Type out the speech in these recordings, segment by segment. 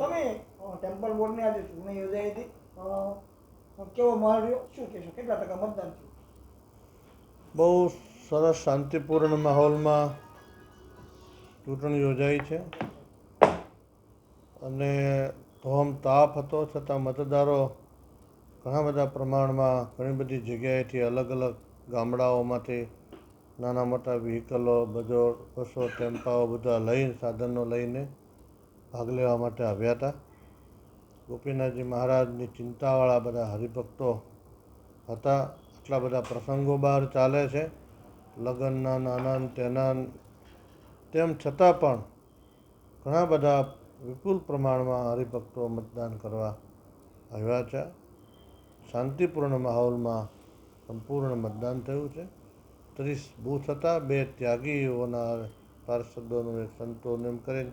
અ, temple બોર્ડની આજે ચૂંટણી યોજાઈ હતી? કેવો માહોલ રહ્યો? શું કહેશો? કેટલા ટકા મતદાન થયું? બહુ સરસ શાંતિપૂર્ણ માહોલમાં ચૂંટણી યોજાઈ છે. અને ધોમ તાપ હતો છતાં મતદારો ઘણા બધા પ્રમાણમાં ઘણી બધી જગ્યાએથી અલગ અલગ ગામડાઓમાંથી નાના મોટા વ્હીકલો બધો બસો ટેમ્પાઓ બધા લઈને સાધનો લઈને ભાગ લેવા માટે આવ્યા હતા. ગોપીનાથજી મહારાજની ચિંતાવાળા બધા હરિભક્તો હતા. આટલા બધા પ્રસંગો બહાર ચાલે છે. લગ્નના નાના તેના તેમ છતાં પણ ઘણા બધા વિપુલ પ્રમાણમાં હરિભક્તો મતદાન કરવા આવ્યા છે. શાંતિપૂર્ણ માહોલમાં સંપૂર્ણ મતદાન થયું છે. ત્રીસ બૂથ હતા. બે ત્યાગીઓના પાર્ષદોનું એક સંતોનું એમ કરીને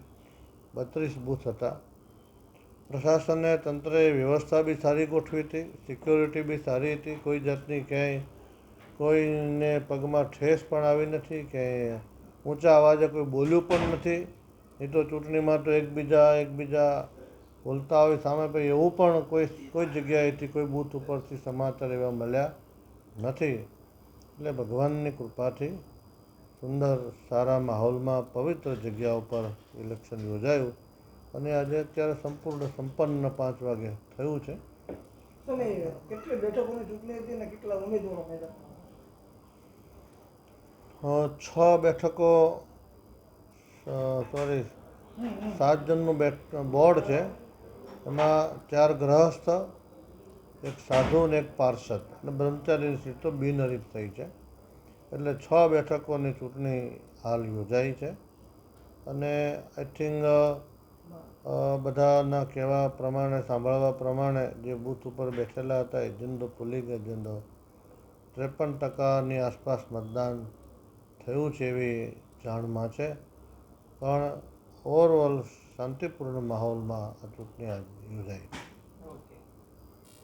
બત્રીસ બૂથ હતા. પ્રશાસને તંત્રે વ્યવસ્થા બી સારી ગોઠવી હતી સિક્યોરિટી બી સારી હતી, કોઈ જાતની ક્યાંય કોઈને પગમાં ઠેસ પણ આવી નથી, ક્યાંય ઊંચા અવાજે કોઈ બોલ્યું પણ નથી. એ તો ચૂંટણીમાં તો એકબીજા એકબીજા બોલતા હોય સામે પછી એવું પણ કોઈ કોઈ જગ્યાએથી કોઈ બૂથ ઉપરથી સમાચાર એવા મળ્યા નથી. એટલે ભગવાનની કૃપાથી સુંદર સારા માહોલમાં પવિત્ર જગ્યા ઉપર ઇલેક્શન યોજાયું અને આજે અત્યારે સંપૂર્ણ સંપન્ન પાંચ વાગે થયું છે. કેટલી બેઠકોની ચૂંટણી હતી અને કેટલા ઉમેદવારો છ બેઠકો સોરી સાત જણનું બેઠ બોર્ડ છે. એમાં ચાર ગ્રહસ્થ એક સાધુ અને એક પાર્ષદ. અને બ્રહ્મચારીની સીટો બિનહરીફ થઈ છે. એટલે છ બેઠકોની ચૂંટણી હાલ યોજાઈ છે. અને આઈ થિંક બધાના કહેવા પ્રમાણે, સાંભળવા પ્રમાણે જે બૂથ ઉપર બેઠેલા હતા એજન્ડો પોલિંગ એજન્ડો ત્રેપન ટકાની આસપાસ મતદાન થયું છે એવી જાણમાં છે. પણ ઓવરઓલ શાંતિપૂર્ણ માહોલમાં આ ચૂંટણી યોજાઈ